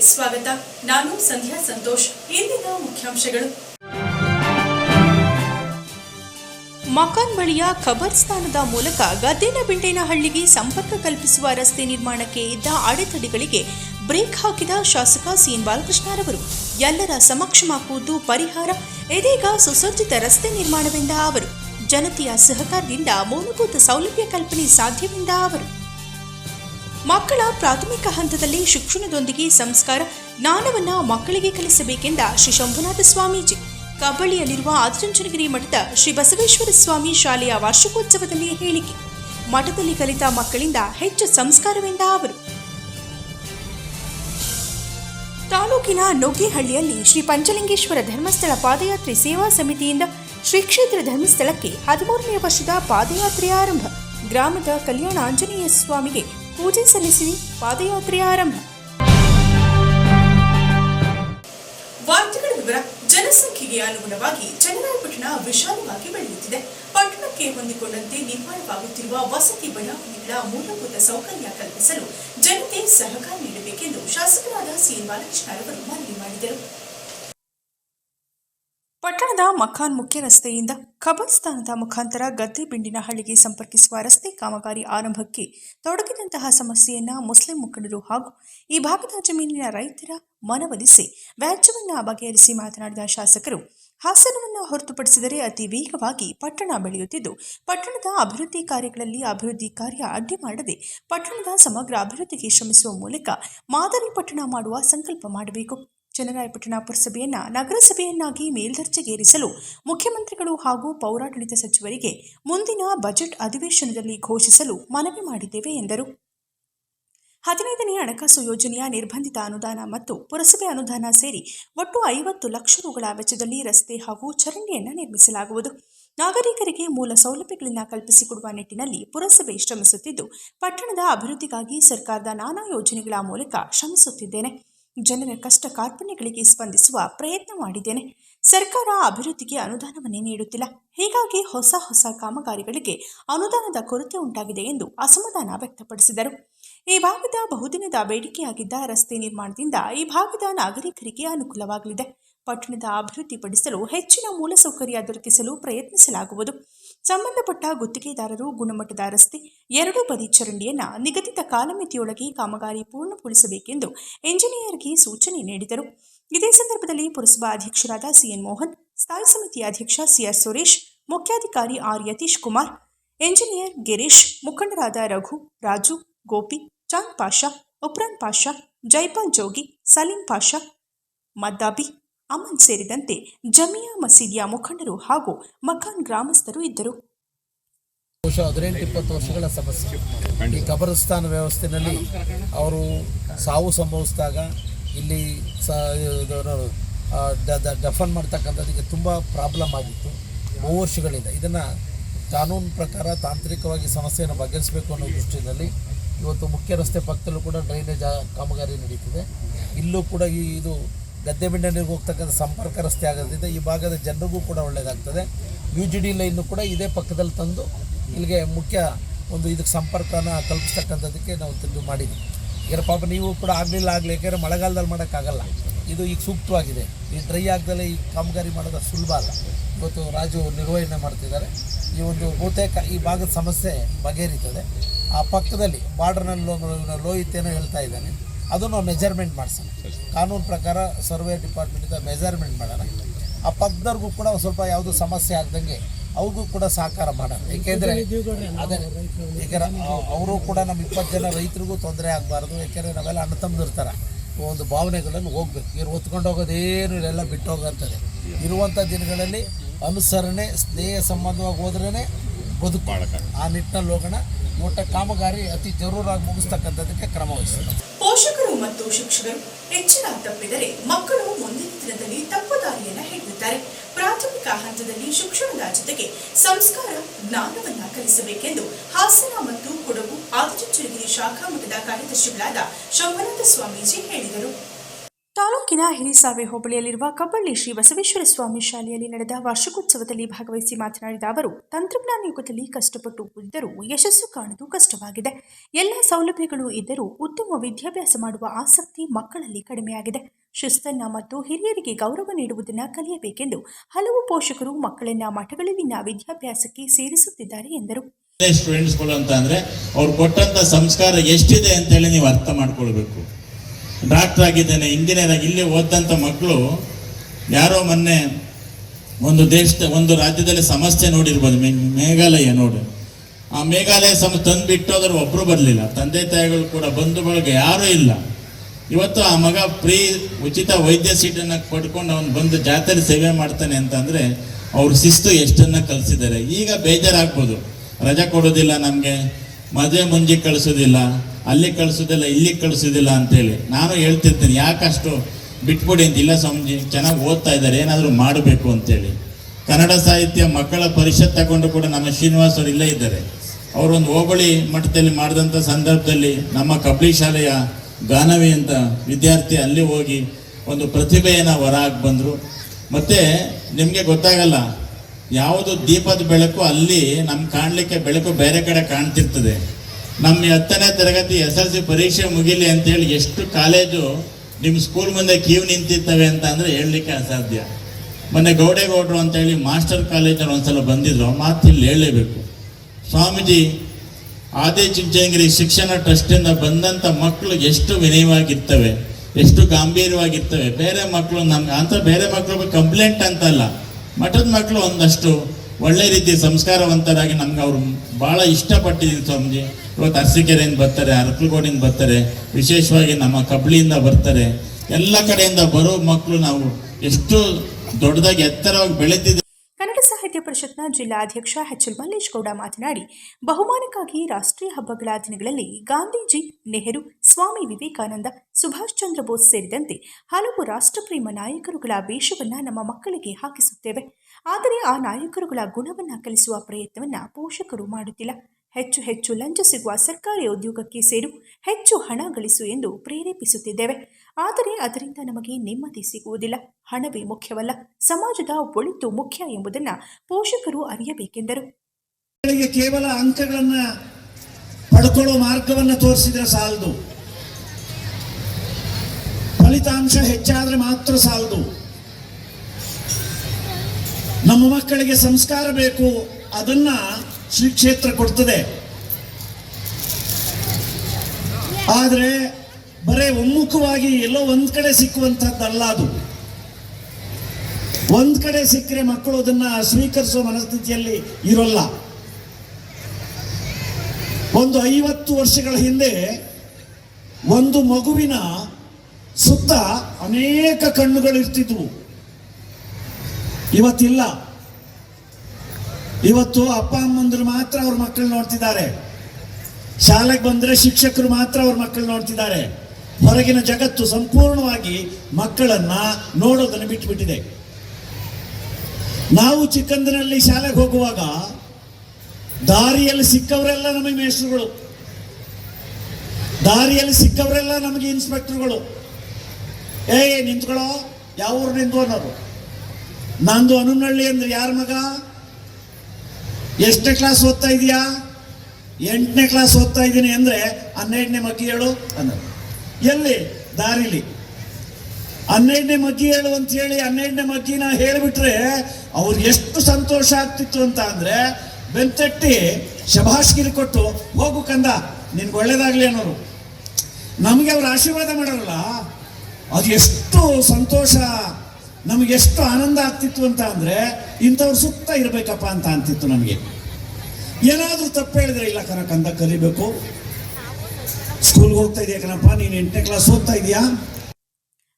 ಸ್ವಾಗತ. ನಾನು ಸಂಧ್ಯಾ ಸಂತೋಷ್. ಇಂದಿನ ಮುಖ್ಯಾಂಶಗಳು. ಮಕಾನ್ ಬಳಿಯ ಖಬರ್ಸ್ಥಾನದ ಮೂಲಕ ಗದ್ದೆನಬಿಂಡೇನಹಳ್ಳಿಗೆ ಸಂಪರ್ಕ ಕಲ್ಪಿಸುವ ರಸ್ತೆ ನಿರ್ಮಾಣಕ್ಕೆ ಇದ್ದ ಅಡೆತಡೆಗಳಿಗೆ ಬ್ರೇಕ್ ಹಾಕಿದ ಶಾಸಕ ಸಿಎನ್ ಬಾಲಕೃಷ್ಣರವರು. ಎಲ್ಲರ ಸಮಕ್ಷಮ ಕೂತು ಪರಿಹಾರ. ಇದೀಗ ಸುಸಜ್ಜಿತ ರಸ್ತೆ ನಿರ್ಮಾಣವೆಂದ ಅವರು. ಜನತೆಯ ಸಹಕಾರದಿಂದ ಮೂಲಭೂತ ಸೌಲಭ್ಯ ಕಲ್ಪನೆ ಸಾಧ್ಯವೆಂದ ಅವರು. ಮಕ್ಕಳ ಪ್ರಾಥಮಿಕ ಹಂತದಲ್ಲಿ ಶಿಕ್ಷಣದೊಂದಿಗೆ ಸಂಸ್ಕಾರ, ಜ್ಞಾನವನ್ನು ಮಕ್ಕಳಿಗೆ ಕಲಿಸಬೇಕೆಂದ ಶ್ರೀ ಶಂಭುನಾಥ ಸ್ವಾಮೀಜಿ. ಕಬ್ಬಳ್ಳಿಯಲ್ಲಿರುವ ಆದಿಚುಂಚನಗಿರಿ ಮಠದ ಶ್ರೀ ಬಸವೇಶ್ವರ ಸ್ವಾಮಿ ಶಾಲೆಯ ವಾರ್ಷಿಕೋತ್ಸವದಲ್ಲಿ ಹೇಳಿಕೆ. ಮಠದಲ್ಲಿ ಕಲಿತ ಮಕ್ಕಳಿಂದ ಹೆಚ್ಚು ಸಂಸ್ಕಾರವೆಂದ ಅವರು. ತಾಲೂಕಿನ ನೊಗ್ಗಿಹಳ್ಳಿಯಲ್ಲಿ ಶ್ರೀ ಪಂಚಲಿಂಗೇಶ್ವರ ಧರ್ಮಸ್ಥಳ ಪಾದಯಾತ್ರೆ ಸೇವಾ ಸಮಿತಿಯಿಂದ ಶ್ರೀ ಕ್ಷೇತ್ರ ಧರ್ಮಸ್ಥಳಕ್ಕೆ ಹದಿಮೂರನೇ ವರ್ಷದ ಪಾದಯಾತ್ರೆ ಆರಂಭ. ಗ್ರಾಮದ ಕಲ್ಯಾಣ ಆಂಜನೇಯ ಸ್ವಾಮಿಗೆ ಪೂಜೆ ಸಲ್ಲಿಸಿ ಪಾದಯಾತ್ರೆ ಆರಂಭ. ವಾರ್ತೆಗಳ ವಿವರ ಜನಸಂಖ್ಯೆಗೆ ಅನುಗುಣವಾಗಿ ಚನ್ನರಾಯಪಟ್ಟಣ ವಿಶಾಲವಾಗಿ ಬೆಳೆಯುತ್ತಿದೆ. ಪಟ್ಟಣಕ್ಕೆ ಹೊಂದಿಕೊಂಡಂತೆ ನಿರ್ಮಾಣವಾಗುತ್ತಿರುವ ವಸತಿ ಬಡಾವಣೆಗಳ ಮೂಲಭೂತ ಸೌಕರ್ಯ ಕಲ್ಪಿಸಲು ಜನತೆ ಸಹಕಾರ ನೀಡಬೇಕೆಂದು ಶಾಸಕರಾದ ಸಿ ಬಾಲಕೃಷ್ಣ ಅವರು ಮನವಿ ಮಾಡಿದರು. ಪಟ್ಟಣದ ಮಖಾನ್ ಮುಖ್ಯ ರಸ್ತೆಯಿಂದ ಕಬರ್ಸ್ತಾನದ ಮುಖಾಂತರ ಗದ್ದೆಬಿಂಡಿನಹಳ್ಳಿಗೆ ಸಂಪರ್ಕಿಸುವ ರಸ್ತೆ ಕಾಮಗಾರಿ ಆರಂಭಕ್ಕೆ ತೊಡಗಿದಂತಹ ಸಮಸ್ಯೆಯನ್ನು ಮುಸ್ಲಿಂ ಮುಖಂಡರು ಹಾಗೂ ಈ ಭಾಗದ ಜಮೀನಿನ ರೈತರ ಮನವೊಲಿಸಿ ವ್ಯಾಜ್ಯವನ್ನು ಬಗೆಹರಿಸಿ ಮಾತನಾಡಿದ ಶಾಸಕರು, ಹಾಸನವನ್ನು ಹೊರತುಪಡಿಸಿದರೆ ಅತಿ ವೇಗವಾಗಿ ಪಟ್ಟಣ ಬೆಳೆಯುತ್ತಿದ್ದು, ಪಟ್ಟಣದ ಅಭಿವೃದ್ಧಿ ಕಾರ್ಯಗಳಲ್ಲಿ ಅಭಿವೃದ್ಧಿ ಕಾರ್ಯ ಅಡ್ಡಿ ಮಾಡದೆ ಪಟ್ಟಣದ ಸಮಗ್ರ ಅಭಿವೃದ್ಧಿಗೆ ಶ್ರಮಿಸುವ ಮೂಲಕ ಮಾದರಿ ಪಟ್ಟಣ ಮಾಡುವ ಸಂಕಲ್ಪ ಮಾಡಬೇಕು. ಚನ್ನರಾಯಪಟ್ಟಣ ಪುರಸಭೆಯನ್ನ ನಗರಸಭೆಯನ್ನಾಗಿ ಮೇಲ್ದರ್ಜೆಗೇರಿಸಲು ಮುಖ್ಯಮಂತ್ರಿಗಳು ಹಾಗೂ ಪೌರಾಡಳಿತ ಸಚಿವರಿಗೆ ಮುಂದಿನ ಬಜೆಟ್ ಅಧಿವೇಶನದಲ್ಲಿ ಘೋಷಿಸಲು ಮನವಿ ಮಾಡಿದ್ದೇವೆ ಎಂದರು. ಹದಿನೈದನೇ ಹಣಕಾಸು ಯೋಜನೆಯ ನಿರ್ಬಂಧಿತ ಅನುದಾನ ಮತ್ತು ಪುರಸಭೆ ಅನುದಾನ ಸೇರಿ ಒಟ್ಟು ಐವತ್ತು ಲಕ್ಷ ರುಗಳ ವೆಚ್ಚದಲ್ಲಿ ರಸ್ತೆ ಹಾಗೂ ಚರಂಡಿಯನ್ನು ನಿರ್ಮಿಸಲಾಗುವುದು. ನಾಗರಿಕರಿಗೆ ಮೂಲ ಸೌಲಭ್ಯಗಳನ್ನು ಕಲ್ಪಿಸಿಕೊಡುವ ನಿಟ್ಟಿನಲ್ಲಿ ಪುರಸಭೆ ಶ್ರಮಿಸುತ್ತಿದ್ದು, ಪಟ್ಟಣದ ಅಭಿವೃದ್ಧಿಗಾಗಿ ಸರ್ಕಾರದ ನಾನಾ ಯೋಜನೆಗಳ ಮೂಲಕ ಶ್ರಮಿಸುತ್ತಿದ್ದೇನೆ. ಜನರ ಕಷ್ಟ ಕಾರ್ಪಣ್ಯಗಳಿಗೆ ಸ್ಪಂದಿಸುವ ಪ್ರಯತ್ನ ಮಾಡಿದ್ದೇನೆ. ಸರ್ಕಾರ ಅಭಿವೃದ್ಧಿಗೆ ಅನುದಾನವನ್ನೇ ನೀಡುತ್ತಿಲ್ಲ. ಹೀಗಾಗಿ ಹೊಸ ಹೊಸ ಕಾಮಗಾರಿಗಳಿಗೆ ಅನುದಾನದ ಕೊರತೆ ಉಂಟಾಗಿದೆ ಎಂದು ಅಸಮಾಧಾನ ವ್ಯಕ್ತಪಡಿಸಿದರು. ಈ ಭಾಗದ ಬಹುದಿನದ ಬೇಡಿಕೆಯಾಗಿದ್ದ ರಸ್ತೆ ನಿರ್ಮಾಣದಿಂದ ಈ ಭಾಗದ ನಾಗರಿಕರಿಗೆ ಅನುಕೂಲವಾಗಲಿದೆ. ಪಟ್ಟಣದ ಅಭಿವೃದ್ಧಿಪಡಿಸಲು ಹೆಚ್ಚಿನ ಮೂಲಸೌಕರ್ಯ ದೊರಕಿಸಲು ಪ್ರಯತ್ನಿಸಲಾಗುವುದು. ಸಂಬಂಧಪಟ್ಟ ಗುತ್ತಿಗೆದಾರರು, ಗುಣಮಟ್ಟದ ರಸ್ತೆ, ಎರಡೂ ಬದಿ ಚರಂಡಿಯನ್ನು ನಿಗದಿತ ಕಾಲಮಿತಿಯೊಳಗೆ ಕಾಮಗಾರಿ ಪೂರ್ಣಗೊಳಿಸಬೇಕೆಂದು ಎಂಜಿನಿಯರ್ಗೆ ಸೂಚನೆ ನೀಡಿದರು. ಇದೇ ಸಂದರ್ಭದಲ್ಲಿ ಪುರಸಭಾ ಅಧ್ಯಕ್ಷರಾದ ಸಿಎನ್ ಮೋಹನ್, ಸ್ಥಾಯಿ ಸಮಿತಿ ಅಧ್ಯಕ್ಷ ಸಿಆರ್ ಸುರೇಶ್, ಮುಖ್ಯಾಧಿಕಾರಿ ಆರ್ ಯತೀಶ್ ಕುಮಾರ್, ಎಂಜಿನಿಯರ್ ಗಿರೀಶ್, ಮುಖಂಡರಾದ ರಘು, ರಾಜು, ಗೋಪಿ, ಚಾಂದ್ ಪಾಷಾ, ಉಪ್ರಾನ್ ಪಾಷಾ, ಜೈಪಾಲ್ ಜೋಗಿ, ಸಲೀಂ ಪಾಷಾ, ಮದ್ದಾಬಿ ಅಮನ್ ಸೇರಿದಂತೆ ಜಮಿಯಾ ಮಸೀದಿಯ ಮುಖಂಡರು ಹಾಗೂ ಮಖಾನ್ ಗ್ರಾಮಸ್ಥರು ಇದ್ದರು. ಬಹುಶಃ ಹದಿನೆಂಟು, ಇಪ್ಪತ್ತು ವರ್ಷಗಳ ಸಮಸ್ಯೆ ಈ ಕಬರಸ್ಥಾನ ವ್ಯವಸ್ಥೆಯಲ್ಲಿ ಅವರು ಸಾವು ಸಂಭವಿಸಿದಾಗ ಇಲ್ಲಿ ಡಫನ್ ಮಾಡ್ತಕ್ಕಂಥದ್ದಕ್ಕೆ ತುಂಬ ಪ್ರಾಬ್ಲಮ್ ಆಗಿತ್ತು. ಬಹು ವರ್ಷಗಳಿಂದ. ಇದನ್ನು ಕಾನೂನು ಪ್ರಕಾರ ತಾಂತ್ರಿಕವಾಗಿ ಸಮಸ್ಯೆಯನ್ನು ಬಗೆಹರಿಸಬೇಕು ಅನ್ನೋ ದೃಷ್ಟಿಯಲ್ಲಿ ಇವತ್ತು ಮುಖ್ಯ ರಸ್ತೆ ಪಕ್ಕದಲ್ಲೂ ಕೂಡ ಡ್ರೈನೇಜ್ ಕಾಮಗಾರಿ ನಡೀತಿದೆ. ಇಲ್ಲೂ ಕೂಡ ಈ, ಇದು ಗದ್ದೆಬೆಂಡನಿಗೆ ಹೋಗ್ತಕ್ಕಂಥ ಸಂಪರ್ಕ ರಸ್ತೆ ಆಗೋದ್ರಿಂದ ಈ ಭಾಗದ ಜನರಿಗೂ ಕೂಡ ಒಳ್ಳೆಯದಾಗ್ತದೆ ಯು ಜಿ ಡಿ ಲೈನು ಕೂಡ ಇದೇ ಪಕ್ಕದಲ್ಲಿ ತಂದು ಇಲ್ಲಿಗೆ ಮುಖ್ಯ ಒಂದು ಇದಕ್ಕೆ ಸಂಪರ್ಕನ ಕಲ್ಪಿಸ್ತಕ್ಕಂಥದ್ದಕ್ಕೆ ನಾವು ತಿಂದು ಮಾಡಿದ್ವಿ. ಈಗ ಪಾಪ ನೀವು ಕೂಡ ಆಗಲಿಲ್ಲ, ಆಗಲಿ, ಯಾಕೆಂದರೆ ಮಳೆಗಾಲದಲ್ಲಿ ಮಾಡೋಕ್ಕಾಗಲ್ಲ. ಇದು ಈಗ ಸೂಕ್ತವಾಗಿದೆ. ಈ ಡ್ರೈ ಆಗದಲ್ಲೇ ಈ ಕಾಮಗಾರಿ ಮಾಡೋದು ಸುಲಭ ಅಲ್ಲ. ಇವತ್ತು ರಾಜು ನಿರ್ವಹಣೆ ಮಾಡ್ತಿದ್ದಾರೆ. ಈ ಒಂದು ಬಹುತೇಕ ಈ ಭಾಗದ ಸಮಸ್ಯೆ ಬಗೆಹರಿತದೆ. ಆ ಪಕ್ಕದಲ್ಲಿ ಬಾರ್ಡರ್ನಲ್ಲಿ ಲೋಹಿತ್ ಏನೋ ಹೇಳ್ತಾ ಇದ್ದಾನೆ. ಅದನ್ನು ಮೆಜರ್ಮೆಂಟ್ ಮಾಡಿಸೋಣ. ಕಾನೂನು ಪ್ರಕಾರ ಸರ್ವೆ ಡಿಪಾರ್ಟ್ಮೆಂಟಿಂದ ಮೆಜರ್ಮೆಂಟ್ ಮಾಡೋಣ. ಆ ಪಕ್ಕದವ್ರಿಗೂ ಕೂಡ ಸ್ವಲ್ಪ ಯಾವುದು ಸಮಸ್ಯೆ ಆಗ್ದಂಗೆ ಅವ್ರಿಗೂ ಕೂಡ ಸಹಕಾರ ಮಾಡೋಣ. ಏಕೆಂದರೆ ಅದೇ ಈಗ ಅವರು ಕೂಡ ನಮ್ಮ ಇಪ್ಪತ್ತು ಜನ ರೈತರಿಗೂ ತೊಂದರೆ ಆಗಬಾರ್ದು. ಏಕೆಂದರೆ ನಾವೆಲ್ಲ ಅಣ್ಣ ತಮ್ಮದಿರ್ತಾರೆ. ಒಂದು ಭಾವನೆಗಳನ್ನು ಹೋಗ್ಬೇಕು. ಇವ್ರು ಹೊತ್ಕೊಂಡು ಹೋಗೋದೇನು ಇಲ್ಲೆಲ್ಲ ಬಿಟ್ಟು ಹೋಗೋಂಥದ್ದು ಇರುವಂಥ ದಿನಗಳಲ್ಲಿ ಅನುಸರಣೆ, ಸ್ನೇಹ ಸಂಬಂಧವಾಗಿ ಹೋದ್ರೇ ಬದುಕು ಆ ನಿಟ್ಟಿನಲ್ಲಿ ಹೋಗೋಣ. ಒಟ್ಟ ಕಾಮಗಾರಿ ಅತಿ ಜರೂರಾಗಿ ಮುಗಿಸ್ತಕ್ಕಂಥದ್ದಕ್ಕೆ ಕ್ರಮ ವಹಿಸೋಣ. ಪೋಷಕರು ಮತ್ತು ಶಿಕ್ಷಕರು ಹೆಚ್ಚಿನ ತಪ್ಪಿದರೆ ಮಕ್ಕಳು ಮುಂದಿನ ದಿನದಲ್ಲಿ ತಪ್ಪು ದಾರಿಯನ್ನ ಹಿಡಿಯುತ್ತಾರೆ. ಪ್ರಾಥಮಿಕ ಹಂತದಲ್ಲಿ ಶಿಕ್ಷಣದ ಜೊತೆಗೆ ಸಂಸ್ಕಾರ, ಜ್ಞಾನವನ್ನ ಕಲಿಸಬೇಕೆಂದು ಹಾಸನ ಮತ್ತು ಕೊಡಗು ಆದಿಚುಂಚನಗಿರಿ ಶಾಖಾ ಮಠದ ಕಾರ್ಯದರ್ಶಿಗಳಾದ ಶಂಭನಾಥ ಸ್ವಾಮೀಜಿ ಹೇಳಿದರು. ತಾಲೂಕಿನ ಹಿರಿಸಾವೆ ಹೋಬಳಿಯಲ್ಲಿರುವ ಕಬ್ಬಳ್ಳಿ ಶ್ರೀ ಬಸವೇಶ್ವರ ಸ್ವಾಮಿ ಶಾಲೆಯಲ್ಲಿ ನಡೆದ ವಾರ್ಷಿಕೋತ್ಸವದಲ್ಲಿ ಭಾಗವಹಿಸಿ ಮಾತನಾಡಿದ ಅವರು, ತಂತ್ರಜ್ಞಾನ ಯುಗದಲ್ಲಿ ಕಷ್ಟಪಟ್ಟು ಇದ್ದರೂ ಯಶಸ್ಸು ಕಾಣುವುದು ಕಷ್ಟವಾಗಿದೆ. ಎಲ್ಲ ಸೌಲಭ್ಯಗಳು ಇದ್ದರೂ ಉತ್ತಮ ವಿದ್ಯಾಭ್ಯಾಸ ಮಾಡುವ ಆಸಕ್ತಿ ಮಕ್ಕಳಲ್ಲಿ ಕಡಿಮೆಯಾಗಿದೆ. ಶಿಸ್ತನ್ನ ಮತ್ತು ಹಿರಿಯರಿಗೆ ಗೌರವ ನೀಡುವುದನ್ನು ಕಲಿಯಬೇಕೆಂದು ಹಲವು ಪೋಷಕರು ಮಕ್ಕಳನ್ನ ಮಠಗಳಲ್ಲಿನ ವಿದ್ಯಾಭ್ಯಾಸಕ್ಕೆ ಸೇರಿಸುತ್ತಿದ್ದಾರೆ ಎಂದರು. ಸ್ಟೂಡೆಂಟ್ಸ್ಗಳು ಅಂತ ಅಂದ್ರೆ ಅವ್ರು ಕೊಟ್ಟಂತ ಸಂಸ್ಕಾರ ಎಷ್ಟಿದೆ ಅಂತೇಳಿ ನೀವು ಅರ್ಥ ಮಾಡ್ಕೊಳ್ಬೇಕು. ಡಾಕ್ಟರ್ ಆಗಿದ್ದೇನೆ. ಇಂಜಿನಿಯರ್ ಆಗಿ ಇಲ್ಲಿ ಓದಂತ ಮಕ್ಕಳು ಯಾರೋ ಮೊನ್ನೆ ಒಂದು ದೇಶದ, ಒಂದು ರಾಜ್ಯದಲ್ಲಿ ಸಮಸ್ಯೆ ನೋಡಿರ್ಬೋದು ಮೇಘಾಲಯ ನೋಡಿ. ಆ ಮೇಘಾಲಯ ಸಮ ತಂದು ಬಿಟ್ಟೋದ್ರು ಒಬ್ರು ಬರಲಿಲ್ಲ. ತಂದೆ ತಾಯಿಗಳು ಕೂಡ ಬಂಧು ಬಳಗ ಯಾರೂ ಇಲ್ಲ. ಇವತ್ತು ಆ ಮಗ ಫ್ರೀ ಉಚಿತ ವೈದ್ಯ ಸೀಟನ್ನು ಪಡ್ಕೊಂಡು ಅವನು ಬಂದು ಜಾತ್ರೆ ಸೇವೆ ಮಾಡ್ತಾನೆ ಅಂತಂದ್ರೆ ಅವ್ರ ಶಿಸ್ತು ಎಷ್ಟನ್ನ ಕಲಿಸಿದ್ದಾರೆ. ಈಗ ಬೇಜಾರಾಗ್ಬೋದು. ರಜಾ ಕೊಡೋದಿಲ್ಲ ನಮಗೆ. ಮದುವೆ ಮುಂಜಿ ಕಳಿಸೋದಿಲ್ಲ. ಅಲ್ಲಿ ಕಳಿಸೋದಿಲ್ಲ, ಇಲ್ಲಿ ಕಳಿಸೋದಿಲ್ಲ ಅಂತೇಳಿ. ನಾನು ಹೇಳ್ತಿರ್ತೀನಿ ಯಾಕಷ್ಟು ಬಿಟ್ಬಿಡಿ ಅಂತ? ಇಲ್ಲ ಸ್ವಾಮೀಜಿ, ಚೆನ್ನಾಗಿ ಓದ್ತಾ ಇದ್ದಾರೆ, ಏನಾದರೂ ಮಾಡಬೇಕು ಅಂತೇಳಿ. ಕನ್ನಡ ಸಾಹಿತ್ಯ ಮಕ್ಕಳ ಪರಿಷತ್ ತಗೊಂಡು ಕೂಡ ನಮ್ಮ ಶ್ರೀನಿವಾಸ್ ಅವರು ಇಲ್ಲೇ ಇದ್ದಾರೆ. ಅವರೊಂದು ಹೋಬಳಿ ಮಟ್ಟದಲ್ಲಿ ಮಾಡಿದಂಥ ಸಂದರ್ಭದಲ್ಲಿ ನಮ್ಮ ಕಬ್ಲಿ ಶಾಲೆಯ ಗಾನವಿ ಅಂತ ವಿದ್ಯಾರ್ಥಿ ಅಲ್ಲಿ ಹೋಗಿ ಒಂದು ಪ್ರತಿಭೆಯನ್ನು ಹೊರಗೆ ಬಂದರು. ಮತ್ತು ನಿಮಗೆ ಗೊತ್ತಾಗಲ್ಲ, ಯಾವುದು ದೀಪದ ಬೆಳಕು ಅಲ್ಲಿ ನಮ್ಮ ಕಾಣಲಿಕ್ಕೆ ಬೆಳಕು ಬೇರೆ ಕಡೆ ಕಾಣ್ತಿರ್ತದೆ. ನಮ್ಮ ಹತ್ತನೇ ತರಗತಿ ಎಸ್ ಎಲ್ ಸಿ ಪರೀಕ್ಷೆ ಮುಗಿಲಿ ಅಂತೇಳಿ ಎಷ್ಟು ಕಾಲೇಜು ನಿಮ್ಮ ಸ್ಕೂಲ್ ಮುಂದೆ ಕ್ಯೂ ನಿಂತಿರ್ತವೆ ಅಂತ ಅಂದರೆ ಹೇಳಲಿಕ್ಕೆ ಅಸಾಧ್ಯ. ಮೊನ್ನೆ ಗೌಡೇಗೌಡರು ಅಂತೇಳಿ ಮಾಸ್ಟರ್ ಕಾಲೇಜಲ್ಲಿ ಒಂದ್ಸಲ ಬಂದಿದ್ರು. ಮಾತು ಇಲ್ಲಿ ಹೇಳಲೇಬೇಕು. ಸ್ವಾಮೀಜಿ, ಆದಿ ಚಿಂಚನಗಿರಿ ಶಿಕ್ಷಣ ಟ್ರಸ್ಟಿಂದ ಬಂದಂಥ ಮಕ್ಕಳು ಎಷ್ಟು ವಿನಯವಾಗಿರ್ತವೆ, ಎಷ್ಟು ಗಾಂಭೀರ್ಯವಾಗಿರ್ತವೆ. ಬೇರೆ ಮಕ್ಕಳು ನಮ್ಗೆ ಅಂತ ಬೇರೆ ಮಕ್ಕಳು ಕಂಪ್ಲೇಂಟ್ ಅಂತಲ್ಲ. ಮಠದ ಮಕ್ಕಳು ಒಂದಷ್ಟು ಒಳ್ಳೆ ರೀತಿ ಸಂಸ್ಕಾರವಂತರಾಗಿ ನಮ್ಗೆ ಅವರು ಭಾಳ ಇಷ್ಟಪಟ್ಟಿದ್ದೀನಿ ಸ್ವಾಮೀಜಿ. ಇವತ್ತು ಅರಸೀಕೆರೆಯಿಂದ ಬರ್ತಾರೆ ಅರಕಲಗೋಡಿಂದ ಬರ್ತಾರೆ, ವಿಶೇಷವಾಗಿ ನಮ್ಮ ಕಬ್ಳಿಯಿಂದ ಬರ್ತಾರೆ. ಎಲ್ಲ ಕಡೆಯಿಂದ ಬರೋ ಮಕ್ಕಳು ನಾವು ಎಷ್ಟು ದೊಡ್ಡದಾಗಿ ಎತ್ತರವಾಗಿ ಬೆಳೆದಿದ್ದೆ ಕನ್ನಡ ಸಾಹಿತ್ಯ ಪರಿಷತ್ನ ಜಿಲ್ಲಾಧ್ಯಕ್ಷ ಎಚ್ ಎಲ್ ಮಲ್ಲೇಶ್ ಗೌಡ ಮಾತನಾಡಿ, ಬಹುಮಾನಕ್ಕಾಗಿ ರಾಷ್ಟ್ರೀಯ ಹಬ್ಬಗಳ ದಿನಗಳಲ್ಲಿ ಗಾಂಧೀಜಿ, ನೆಹರು, ಸ್ವಾಮಿ ವಿವೇಕಾನಂದ, ಸುಭಾಷ್ ಚಂದ್ರ ಬೋಸ್ ಸೇರಿದಂತೆ ಹಲವು ರಾಷ್ಟ್ರಪ್ರೇಮ ನಾಯಕರುಗಳ ವೇಷವನ್ನು ನಮ್ಮ ಮಕ್ಕಳಿಗೆ ಹಾಕಿಸುತ್ತೇವೆ. ಆದರೆ ಆ ನಾಯಕರುಗಳ ಗುಣವನ್ನು ಕಲಿಸುವ ಪ್ರಯತ್ನವನ್ನು ಪೋಷಕರು ಮಾಡುತ್ತಿಲ್ಲ. ಹೆಚ್ಚು ಹೆಚ್ಚು ಲಂಚ ಸಿಗುವ ಸರ್ಕಾರಿ ಉದ್ಯೋಗಕ್ಕೆ ಸೇರು, ಹೆಚ್ಚು ಹಣ ಗಳಿಸು ಎಂದು ಪ್ರೇರೇಪಿಸುತ್ತಿದ್ದೇವೆ. ಆದರೆ ಅದರಿಂದ ನಮಗೆ ನೆಮ್ಮದಿ ಸಿಗುವುದಿಲ್ಲ. ಹಣವೇ ಮುಖ್ಯವಲ್ಲ. ಸಮಾಜದ ಒಳಿತು ಮುಖ್ಯ ಎಂಬುದನ್ನು ಪೋಷಕರು ಅರಿಯಬೇಕೆಂದರು. ಕೇವಲ ಅಂಕಗಳನ್ನ ಪಡ್ಕೊಳ್ಳೋ ಮಾರ್ಗವನ್ನು ತೋರಿಸಿದ್ರೆ ಸಾಲದು. ಫಲಿತಾಂಶ ಹೆಚ್ಚಾದ್ರೆ ಮಾತ್ರ ಸಾಲದು. ನಮ್ಮ ಮಕ್ಕಳಿಗೆ ಸಂಸ್ಕಾರ ಬೇಕು. ಅದನ್ನ ಶ್ರೀ ಕ್ಷೇತ್ರ ಕೊಡ್ತದೆ. ಆದರೆ ಬರೇ ಒಮ್ಮುಖವಾಗಿ ಎಲ್ಲೋ ಒಂದ್ ಕಡೆ ಸಿಕ್ಕುವಂಥದ್ದಲ್ಲ ಅದು. ಒಂದ್ ಕಡೆ ಸಿಕ್ಕರೆ ಮಕ್ಕಳು ಅದನ್ನ ಸ್ವೀಕರಿಸುವ ಮನಸ್ಥಿತಿಯಲ್ಲಿ ಇರೋಲ್ಲ. ಒಂದು ಐವತ್ತು ವರ್ಷಗಳ ಹಿಂದೆ ಒಂದು ಮಗುವಿನ ಸುತ್ತ ಅನೇಕ ಕಣ್ಣುಗಳು ಇರ್ತಿದ್ವು ಇವತ್ತಿಲ್ಲ. ಇವತ್ತು ಅಪ್ಪ ಅಮ್ಮಂದ್ರು ಮಾತ್ರ ಅವ್ರ ಮಕ್ಕಳು ನೋಡ್ತಿದ್ದಾರೆ. ಶಾಲೆಗೆ ಬಂದ್ರೆ ಶಿಕ್ಷಕರು ಮಾತ್ರ ಅವ್ರ ಮಕ್ಕಳು ನೋಡ್ತಿದ್ದಾರೆ. ಹೊರಗಿನ ಜಗತ್ತು ಸಂಪೂರ್ಣವಾಗಿ ಮಕ್ಕಳನ್ನ ನೋಡೋದನ್ನು ಬಿಟ್ಟುಬಿಟ್ಟಿದೆ ನಾವು ಚಿಕ್ಕಂದಿನಲ್ಲಿ ಶಾಲೆಗೆ ಹೋಗುವಾಗ ದಾರಿಯಲ್ಲಿ ಸಿಕ್ಕವರೆಲ್ಲ ನಮಗೆ ಮೇಷ್ಟ್ರುಗಳು. ದಾರಿಯಲ್ಲಿ ಸಿಕ್ಕವರೆಲ್ಲ ನಮಗೆ ಇನ್ಸ್ಪೆಕ್ಟರ್ಗಳು. ಏ ನಿಂತ್ಕೊಳ್ಳೋ ಯಾವ ಊರು ನಿಂತು ಅನ್ನೋರು ನಂದು ಅನುನಳ್ಳಿ ಅಂದ್ರೆ ಯಾರ ಮಗ? ಎಷ್ಟನೇ ಕ್ಲಾಸ್ ಓದ್ತಾ ಇದೀಯಾ? ಎಂಟನೇ ಕ್ಲಾಸ್ ಓದ್ತಾ ಇದ್ದೀನಿ ಅಂದ್ರೆ ಹನ್ನೆರಡನೇ ಮಗ್ಗಿ ಹೇಳು ಅನ್ನೋದು. ಎಲ್ಲಿ? ದಾರಿಲಿ. ಹನ್ನೆರಡನೇ ಮಗ್ಗಿ ಹೇಳು ಅಂತ ಹೇಳಿ ಹನ್ನೆರಡನೇ ಮಗ್ಗಿನ ಹೇಳಿಬಿಟ್ರೆ ಅವ್ರು ಎಷ್ಟು ಸಂತೋಷ ಆಗ್ತಿತ್ತು ಅಂತ ಅಂದ್ರೆ ಬೆಂತಟ್ಟಿ ಶಭಾಷ್ಗಿರಿ ಕೊಟ್ಟು, ಹೋಗು ಕಂದ, ನಿನ್ಗೆ ಒಳ್ಳೇದಾಗ್ಲಿ ಅನ್ನೋರು. ನಮಗೆ ಅವ್ರು ಆಶೀರ್ವಾದ ಮಾಡೋರಲ್ಲ ಅದು ಎಷ್ಟು ಸಂತೋಷ ನಮಗೆಷ್ಟು ಆನಂದ ಆಗ್ತಿತ್ತು ಅಂತ ಅಂದ್ರೆ ಇಂಥವ್ರ ಸುತ್ತ ಇರಬೇಕಪ್ಪ ಅಂತ ಅಂತಿತ್ತು ನಮಗೆ. ಏನಾದರೂ ತಪ್ಪು ಹೇಳಿದ್ರೆ, ಇಲ್ಲ ಕಣ, ಕಂದ ಕಲಿಬೇಕು. ಸ್ಕೂಲ್ಗೆ ಹೋಗ್ತಾ ಇದೆಯಾ ಕಣಪ್ಪ, ನೀನು ಎಂಟನೇ ಕ್ಲಾಸ್ ಓದ್ತಾ ಇದೆಯಾ?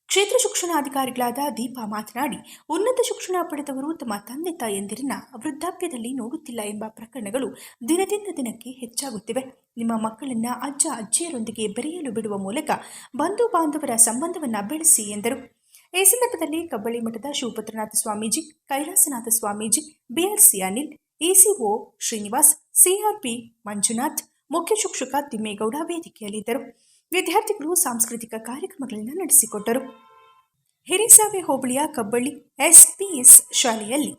ಕ್ಷೇತ್ರ ಶಿಕ್ಷಣಾಧಿಕಾರಿಗಳಾದ ದೀಪಾ ಮಾತನಾಡಿ, ಉನ್ನತ ಶಿಕ್ಷಣ ಪಡೆದವರು ತಮ್ಮ ತಂದೆ ತಾಯಂದಿರನ್ನ ವೃದ್ಧಾಪ್ಯದಲ್ಲಿ ನೋಡುತ್ತಿಲ್ಲ ಎಂಬ ಪ್ರಕರಣಗಳು ದಿನದಿಂದ ದಿನಕ್ಕೆ ಹೆಚ್ಚಾಗುತ್ತಿವೆ. ನಿಮ್ಮ ಮಕ್ಕಳನ್ನ ಅಜ್ಜ, ಅಜ್ಜಿಯರೊಂದಿಗೆ ಬೆರೆಯಲು ಬಿಡುವ ಮೂಲಕ ಬಂಧು ಬಾಂಧವರ ಸಂಬಂಧವನ್ನ ಬೆಳೆಸಿ ಎಂದರು. ಈ ಸಂದರ್ಭದಲ್ಲಿ ಕಬ್ಬಳ್ಳಿ ಮಠದ Shivapatranatha Swamiji, Kailasanatha Swamiji, BRC Anil, ECO Srinivas, CRP Manjunath, ಮುಖ್ಯ ಶಿಕ್ಷಕ ತಿಮ್ಮೇಗೌಡ ವೇದಿಕೆಯಲ್ಲಿದ್ದರು. ವಿದ್ಯಾರ್ಥಿಗಳು ಸಾಂಸ್ಕೃತಿಕ ಕಾರ್ಯಕ್ರಮಗಳನ್ನು ನಡೆಸಿಕೊಟ್ಟರು. ಹಿರಿಸಾವೆ ಹೋಬಳಿಯ ಕಬ್ಬಳ್ಳಿ ಎಸ್ಪಿಎಸ್ ಶಾಲೆಯಲ್ಲಿ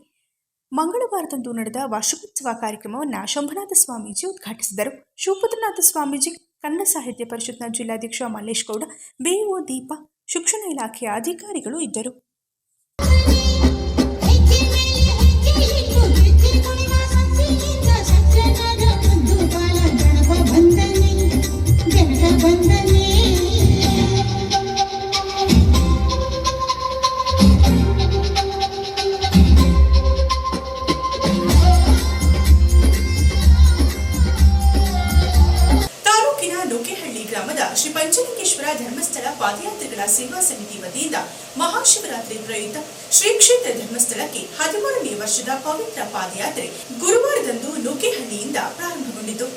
ಮಂಗಳವಾರದಂದು ನಡೆದ ವಾರ್ಷಿಕೋತ್ಸವ ಕಾರ್ಯಕ್ರಮವನ್ನು ಶಂಭನಾಥ ಸ್ವಾಮೀಜಿ ಉದ್ಘಾಟಿಸಿದರು. ಶಿವಪುತ್ರನಾಥ ಸ್ವಾಮೀಜಿ, ಕನ್ನಡ ಸಾಹಿತ್ಯ ಪರಿಷತ್ನ ಜಿಲ್ಲಾಧ್ಯಕ್ಷ ಮಲ್ಲೇಶ್ ಗೌಡ ಬಿಒ ದೀಪ ಶಿಕ್ಷಣ ಇಲಾಖೆಯ ಅಧಿಕಾರಿಗಳು ಇದ್ದರು. ಶ್ರೀ ಪಂಚಲಿಂಗೇಶ್ವರ ಧರ್ಮಸ್ಥಳ ಪಾದಯಾತ್ರೆಗಳ ಸೇವಾ ಸಮಿತಿ ವತಿಯಿಂದ ಮಹಾಶಿವರಾತ್ರಿ ಪ್ರಯುಕ್ತ ಶ್ರೀ ಕ್ಷೇತ್ರ ಧರ್ಮಸ್ಥಳಕ್ಕೆ ಹದಿಮೂರನೇ ವರ್ಷದ ಪವಿತ್ರ ಪಾದಯಾತ್ರೆ ಗುರುವಾರದಂದು ನುಗ್ಗೆಹಳ್ಳಿಯಿಂದ ಪ್ರಾರಂಭಗೊಂಡಿತು.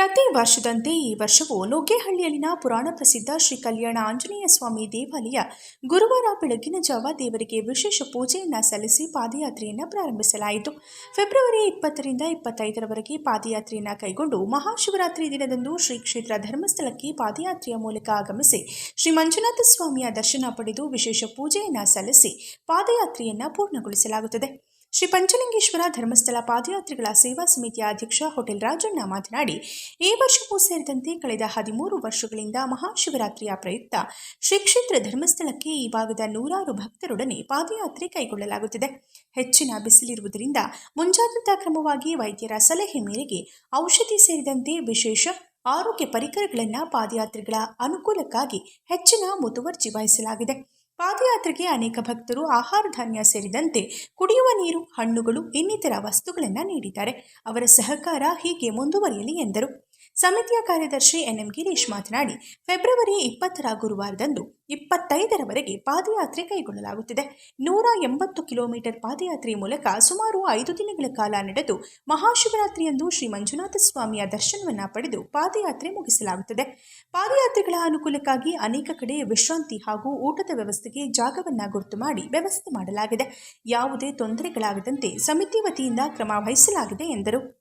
ಪ್ರತಿ ವರ್ಷದಂತೆ ಈ ವರ್ಷವೂ ನುಗ್ಗೇಹಳ್ಳಿಯಲ್ಲಿನ ಪುರಾಣ ಪ್ರಸಿದ್ಧ ಶ್ರೀ ಕಲ್ಯಾಣ ಆಂಜನೇಯ ಸ್ವಾಮಿ ದೇವಾಲಯ ಗುರುವಾರ ಬೆಳಗಿನ ಜಾವ ದೇವರಿಗೆ ವಿಶೇಷ ಪೂಜೆಯನ್ನು ಸಲ್ಲಿಸಿ ಪಾದಯಾತ್ರೆಯನ್ನು ಪ್ರಾರಂಭಿಸಲಾಯಿತು. ಫೆಬ್ರವರಿ ಇಪ್ಪತ್ತರಿಂದ ಇಪ್ಪತ್ತೈದರವರೆಗೆ ಪಾದಯಾತ್ರೆಯನ್ನು ಕೈಗೊಂಡು ಮಹಾಶಿವರಾತ್ರಿ ದಿನದಂದು ಶ್ರೀ ಕ್ಷೇತ್ರ ಧರ್ಮಸ್ಥಳಕ್ಕೆ ಪಾದಯಾತ್ರೆಯ ಮೂಲಕ ಆಗಮಿಸಿ ಶ್ರೀ ಮಂಜುನಾಥ ಸ್ವಾಮಿಯ ದರ್ಶನ ಪಡೆದು ವಿಶೇಷ ಪೂಜೆಯನ್ನು ಸಲ್ಲಿಸಿ ಪಾದಯಾತ್ರೆಯನ್ನು ಪೂರ್ಣಗೊಳಿಸಲಾಗುತ್ತದೆ. ಶ್ರೀ ಪಂಚಲಿಂಗೇಶ್ವರ ಧರ್ಮಸ್ಥಳ ಪಾದಯಾತ್ರಿಗಳ ಸೇವಾ ಸಮಿತಿಯ ಅಧ್ಯಕ್ಷ ಹೋಟೆಲ್ ರಾಜಣ್ಣ ಮಾತನಾಡಿ, ಈ ವರ್ಷವೂ ಸೇರಿದಂತೆ ಕಳೆದ ಹದಿಮೂರು ವರ್ಷಗಳಿಂದ ಮಹಾಶಿವರಾತ್ರಿಯ ಪ್ರಯುಕ್ತ ಶ್ರೀ ಕ್ಷೇತ್ರ ಧರ್ಮಸ್ಥಳಕ್ಕೆ ಈ ಭಾಗದ ನೂರಾರು ಭಕ್ತರೊಡನೆ ಪಾದಯಾತ್ರೆ ಕೈಗೊಳ್ಳಲಾಗುತ್ತಿದೆ. ಹೆಚ್ಚಿನ ಬಿಸಿಲಿರುವುದರಿಂದ ಮುಂಜಾಗ್ರತಾ ಕ್ರಮವಾಗಿ ವೈದ್ಯರ ಸಲಹೆ ಮೇರೆಗೆ ಔಷಧಿ ಸೇರಿದಂತೆ ವಿಶೇಷ ಆರೋಗ್ಯ ಪರಿಕರಗಳನ್ನು ಪಾದಯಾತ್ರಿಗಳ ಅನುಕೂಲಕ್ಕಾಗಿ ಹೆಚ್ಚಿನ ಮುತುವರ್ಜಿ ವಹಿಸಲಾಗಿದೆ. ಪಾದಯಾತ್ರೆಗೆ ಅನೇಕ ಭಕ್ತರು ಆಹಾರ ಧಾನ್ಯ ಸೇರಿದಂತೆ ಕುಡಿಯುವ ನೀರು, ಹಣ್ಣುಗಳು, ಇನ್ನಿತರ ವಸ್ತುಗಳನ್ನು ನೀಡಿದ್ದಾರೆ. ಅವರ ಸಹಕಾರ ಹೀಗೆ ಮುಂದುವರಿಯಲಿ ಎಂದರು. ಸಮಿತಿಯ ಕಾರ್ಯದರ್ಶಿ ಎನ್ಎಂ ಗಿರೀಶ್ ಮಾತನಾಡಿ, ಫೆಬ್ರವರಿ ಇಪ್ಪತ್ತರ ಗುರುವಾರದಂದು ಇಪ್ಪತ್ತೈದರವರೆಗೆ ಪಾದಯಾತ್ರೆ ಕೈಗೊಳ್ಳಲಾಗುತ್ತಿದೆ. ನೂರ ಎಂಬತ್ತು ಕಿಲೋಮೀಟರ್ ಪಾದಯಾತ್ರೆ ಮೂಲಕ ಸುಮಾರು ಐದು ದಿನಗಳ ಕಾಲ ನಡೆದು ಮಹಾಶಿವರಾತ್ರಿಯಂದು ಶ್ರೀ ಮಂಜುನಾಥ ಸ್ವಾಮಿಯ ದರ್ಶನವನ್ನ ಪಡೆದು ಪಾದಯಾತ್ರೆ ಮುಗಿಸಲಾಗುತ್ತದೆ. ಪಾದಯಾತ್ರೆಗಳ ಅನುಕೂಲಕ್ಕಾಗಿ ಅನೇಕ ಕಡೆ ವಿಶ್ರಾಂತಿ ಹಾಗೂ ಊಟದ ವ್ಯವಸ್ಥೆಗೆ ಜಾಗವನ್ನ ಗುರುತು ಮಾಡಿ ವ್ಯವಸ್ಥೆ ಮಾಡಲಾಗಿದೆ. ಯಾವುದೇ ತೊಂದರೆಗಳಾಗದಂತೆ ಸಮಿತಿ ವತಿಯಿಂದ ಕ್ರಮ ವಹಿಸಲಾಗಿದೆ ಎಂದರು.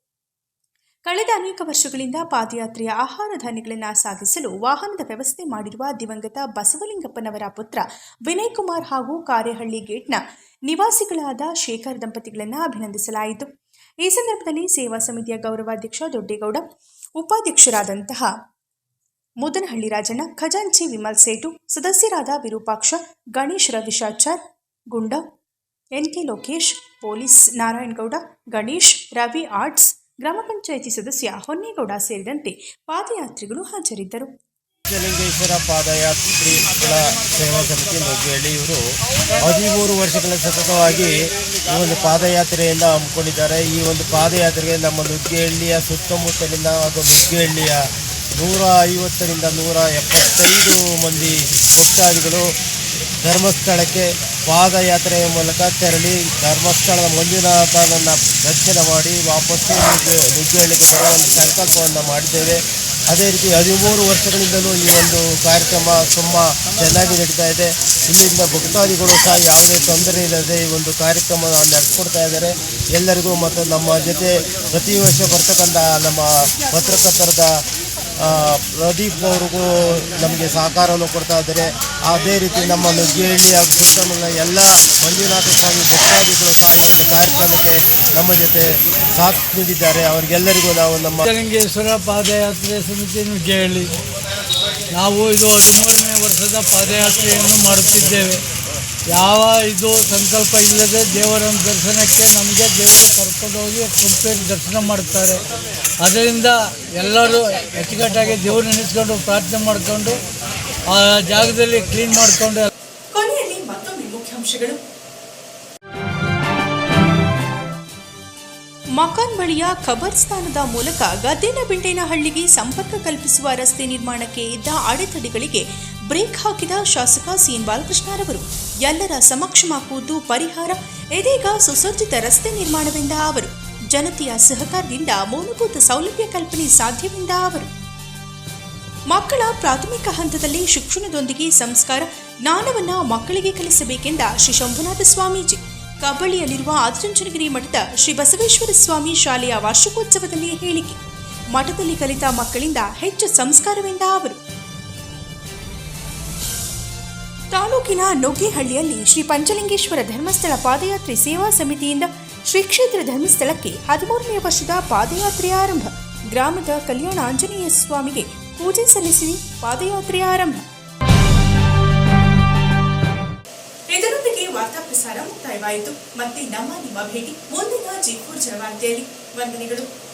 ಕಳೆದ ಅನೇಕ ವರ್ಷಗಳಿಂದ ಪಾದಯಾತ್ರೆಯ ಆಹಾರ ಧಾನ್ಯಗಳನ್ನು ಸಾಗಿಸಲು ವಾಹನದ ವ್ಯವಸ್ಥೆ ಮಾಡಿರುವ ದಿವಂಗತ ಬಸವಲಿಂಗಪ್ಪನವರ ಪುತ್ರ ವಿನಯ್ ಕುಮಾರ್ ಹಾಗೂ ಕಾರೆಹಳ್ಳಿ ಗೇಟ್ನ ನಿವಾಸಿಗಳಾದ ಶೇಖರ್ ದಂಪತಿಗಳನ್ನು ಅಭಿನಂದಿಸಲಾಯಿತು. ಈ ಸಂದರ್ಭದಲ್ಲಿ ಸೇವಾ ಸಮಿತಿಯ ಗೌರವಾಧ್ಯಕ್ಷ ದೊಡ್ಡೇಗೌಡ, ಉಪಾಧ್ಯಕ್ಷರಾದಂತಹ ಮುದನಹಳ್ಳಿ ರಾಜಣ್ಣ, ಖಜಾಂಚಿ ವಿಮಲ್ ಸೇಟು ಸದಸ್ಯರಾದ Virupaksha, Ganesh Ravishachar Gunda, N K Lokesh, police Narayanagowda, Ganesh, Ravi arts ಗ್ರಾಮ ಪಂಚಾಯಿತಿ ಸದಸ್ಯ ಹೊನ್ನೇಗೌಡ ಸೇರಿದಂತೆ ಪಾದಯಾತ್ರಿಗಳು ಹಾಜರಿದ್ದರು. ಪಾದಯಾತ್ರಿ ಪಾದಯಾತ್ರಿಗಳ ಸೇವಾ ಸಮಿತಿ ನೊಗ್ಗೇಳಿ ಇವರು ಹದಿಮೂರು ವರ್ಷಗಳ ಸತತವಾಗಿ ಈ ಒಂದು ಪಾದಯಾತ್ರೆಯನ್ನು ಹಮ್ಮಿಕೊಂಡಿದ್ದಾರೆ. ಈ ಒಂದು ಪಾದಯಾತ್ರೆಗೆ ನಮ್ಮ ನುಗ್ಗೇಹಳ್ಳಿಯ ಸುತ್ತಮುತ್ತಲಿನ ಹಾಗೂ ನುಗ್ಗೇಹಳ್ಳಿಯ ನೂರ ಐವತ್ತರಿಂದ ನೂರ ಎಪ್ಪತ್ತೈದು ಮಂದಿ ಭಕ್ತಾದಿಗಳು ಧರ್ಮಸ್ಥಳಕ್ಕೆ ಪಾದಯಾತ್ರೆಯ ಮೂಲಕ ತೆರಳಿ ಧರ್ಮಸ್ಥಳದ ಮಂಜುನಾಥನನ್ನು ದರ್ಶನ ಮಾಡಿ ವಾಪಸ್ಸು ನುಗ್ಗೆ ನುಗ್ಗೇಹಳ್ಳಿಗೆ ಒಂದು ಸಂಕಲ್ಪವನ್ನು ಮಾಡಿದ್ದೇವೆ. ಅದೇ ರೀತಿ ಹದಿಮೂರು ವರ್ಷಗಳಿಂದಲೂ ಈ ಒಂದು ಕಾರ್ಯಕ್ರಮ ತುಂಬ ಚೆನ್ನಾಗಿ ನಡೀತಾ ಇದೆ. ಇಲ್ಲಿಂದ ಭಕ್ತಾದಿಗಳು ಸಹ ಯಾವುದೇ ತೊಂದರೆ ಇಲ್ಲದೆ ಈ ಒಂದು ಕಾರ್ಯಕ್ರಮ ನಡೆಸ್ಕೊಡ್ತಾ ಇದ್ದಾರೆ. ಎಲ್ಲರಿಗೂ ಮತ್ತು ನಮ್ಮ ಜೊತೆ ಪ್ರತಿ ವರ್ಷ ಬರ್ತಕ್ಕಂಥ ನಮ್ಮ ಪತ್ರಕರ್ತರದ ಪ್ರದೀಪ್ ಅವ್ರಿಗೂ ನಮಗೆ ಸಹಕಾರವನ್ನು ಕೊಡ್ತಾ ಇದ್ದಾರೆ. ಅದೇ ರೀತಿ ನಮ್ಮ ನುಗ್ಗಿಹಳ್ಳಿಯ ಸುತ್ತಮುತ್ತ ಎಲ್ಲ ಮಂಜುನಾಥ ಸ್ವಾಮಿ ಭಕ್ತಾದಿಗಳು ಸಹ ಒಂದು ಕಾರ್ಯಕ್ರಮಕ್ಕೆ ನಮ್ಮ ಜೊತೆ ಸಾಥ್ ನೀಡಿದ್ದಾರೆ. ಅವ್ರಿಗೆಲ್ಲರಿಗೂ ನಾವು ನಮ್ಮ ಲಿಂಗೇಶ್ವರ ಪಾದಯಾತ್ರೆ ಸಮಿತಿ ನುಗ್ಗಿಹಳ್ಳಿ ನಾವು ಇದು ಹದಿಮೂರನೇ ವರ್ಷದ ಪಾದಯಾತ್ರೆಯನ್ನು ಮಾಡುತ್ತಿದ್ದೇವೆ. ಯಾವ ಇದು ಸಂಕಲ್ಪ ಇಲ್ಲದೆ ದೇವರ ದರ್ಶನಕ್ಕೆ ನಮಗೆ ದೇವರು ಕರ್ಕೊಂಡು ಹೋಗಿ ಕಂಪ್ಲೀಟ್ ದರ್ಶನ ಮಾಡ್ತಾರೆ. ಅದರಿಂದ ಎಲ್ಲರೂ ಅಚ್ಚುಕಟ್ಟಾಗಿ ದೇವರು ನೆನೆಸ್ಕೊಂಡು ಪ್ರಾರ್ಥನೆ ಮಾಡಿಕೊಂಡು, ಆ ಜಾಗದಲ್ಲಿ ಕ್ಲೀನ್ ಮಾಡಿಕೊಂಡು ಕೊನೆಯಲ್ಲಿ ಮತ್ತೊಮ್ಮೆ ಮುಖ್ಯಾಂಶಗಳು. ಮಕಾನ್ ಬಳಿಯ ಖಬರ್ಸ್ಥಾನದ ಮೂಲಕ ಗದ್ದೆನಬಿಂಡೇನಹಳ್ಳಿಗೆ ಸಂಪರ್ಕ ಕಲ್ಪಿಸುವ ರಸ್ತೆ ನಿರ್ಮಾಣಕ್ಕೆ ಇದ್ದ ಅಡೆತಡೆಗಳಿಗೆ ಬ್ರೇಕ್ ಹಾಕಿದ ಶಾಸಕ ಸಿಎನ್ ಬಾಲಕೃಷ್ಣರವರು. ಎಲ್ಲರ ಸಮಕ್ಷಮ ಕೂತು ಪರಿಹಾರ, ಇದೀಗ ಸುಸಜ್ಜಿತ ರಸ್ತೆ ನಿರ್ಮಾಣವೆಂದ ಅವರು. ಜನತೆಯ ಸಹಕಾರದಿಂದ ಮೂಲಭೂತ ಸೌಲಭ್ಯ ಕಲ್ಪನೆ ಸಾಧ್ಯವೆಂದ ಅವರು. ಮಕ್ಕಳ ಪ್ರಾಥಮಿಕ ಹಂತದಲ್ಲಿ ಶಿಕ್ಷಣದೊಂದಿಗೆ ಸಂಸ್ಕಾರ, ಜ್ಞಾನವನ್ನು ಮಕ್ಕಳಿಗೆ ಕಲಿಸಬೇಕೆಂದ ಶ್ರೀ ಶಂಭುನಾಥ ಸ್ವಾಮೀಜಿ. ಕಬ್ಬಳ್ಳಿಯಲ್ಲಿರುವ ಆದಿಚುಂಚನಗಿರಿ ಮಠದ ಶ್ರೀ ಬಸವೇಶ್ವರ ಸ್ವಾಮಿ ಶಾಲೆಯ ವಾರ್ಷಿಕೋತ್ಸವದಲ್ಲಿ ಹೇಳಿಕೆ. ಮಠದಲ್ಲಿ ಕಲಿತ ಮಕ್ಕಳಿಂದ ಹೆಚ್ಚು ಸಂಸ್ಕಾರವೆಂದ ಅವರು. ತಾಲೂಕಿನ ನುಗ್ಗೇಹಳ್ಳಿಯಲ್ಲಿ ಶ್ರೀ ಪಂಚಲಿಂಗೇಶ್ವರ ಧರ್ಮಸ್ಥಳ ಪಾದಯಾತ್ರೆ ಸೇವಾ ಸಮಿತಿಯಿಂದ ಶ್ರೀ ಕ್ಷೇತ್ರ ಧರ್ಮಸ್ಥಳಕ್ಕೆ ಹದಿಮೂರನೇ ವರ್ಷದ ಪಾದಯಾತ್ರೆ ಆರಂಭ. ಗ್ರಾಮದ ಕಲ್ಯಾಣ ಆಂಜನೇಯ ಸ್ವಾಮಿಗೆ ಪೂಜೆ ಸಲ್ಲಿಸಿ ಪಾದಯಾತ್ರೆ ಆರಂಭ. ಇದರೊಂದಿಗೆ ವಾರ್ತಾ ಪ್ರಸಾರ ಮುಕ್ತಾಯವಾಯಿತು. ಮತ್ತೆ ನಮ್ಮ ನಿಮ್ಮ ಭೇಟಿ ಮುಂದಿನ ಜೈಪುರ್ ಜನವಾರ್ತೆಯಲ್ಲಿ ವಂದನೆಗಳು.